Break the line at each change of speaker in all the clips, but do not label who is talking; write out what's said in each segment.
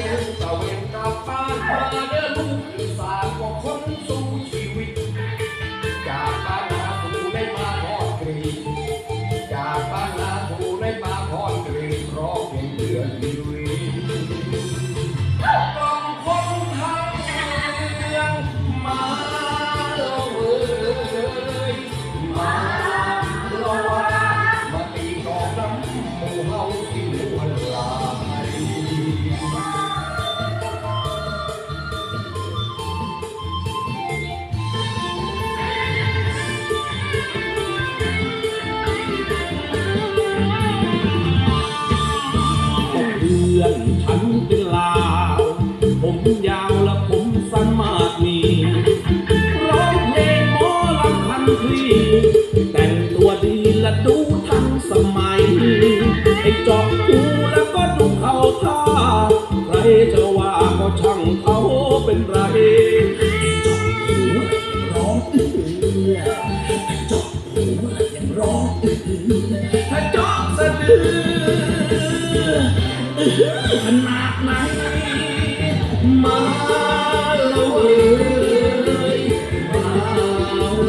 เย็นตะเวนกลับบ้านมาเดินลูกสานก็คนสู้ชีวิต จากบ้านนาสู่ได้มาทอดกรีจากบ้านนาสู่ได้มาทอดกรีร้องเพลงเดือนยืน
ผมยาวและผมสั้นมากมีร้องเพลงหมอลำพันคลีแต่งตัวดีและดูทันสมัยไอ้จอกหูแล้วก็ดูเขาท่าใครจะว่าก็ช่างเขาเป็นไรไอ้จอกหูร้องอื้อไอ้จอกหูยังร้องอื้อถ้าจอกสะดือขนาดไหน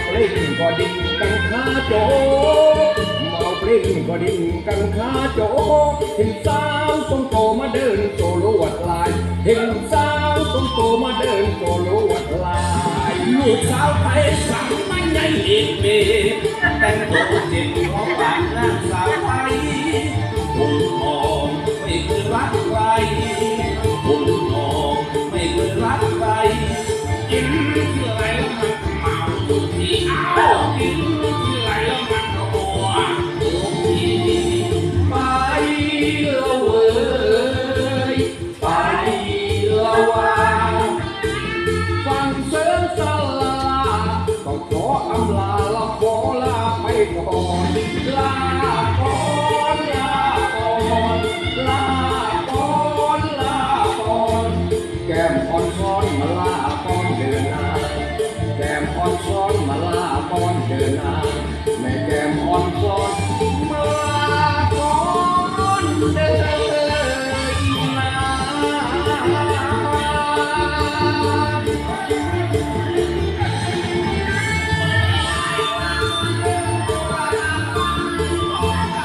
เมาเปล่งก็ดิ่งกันขาโจเมาเปล่งก็ดิ่งกันขาโจเห็นสาวสมโตมาเดินโซโลวดลาย เห็นสาวสมโตมาเดินโซโลวดลายล
ูกสาวไทยสั่งไม่ใหญ่เอกเมแต่งตัวเจ็บเพราะปากนางสาวไทยหุ่นทองไม่เคยรักใครหุ่นทองไม่เคยรักใครกิน
พนเดินทางแม่แก้มอ่อนซอนเมื่อก่อนเดิน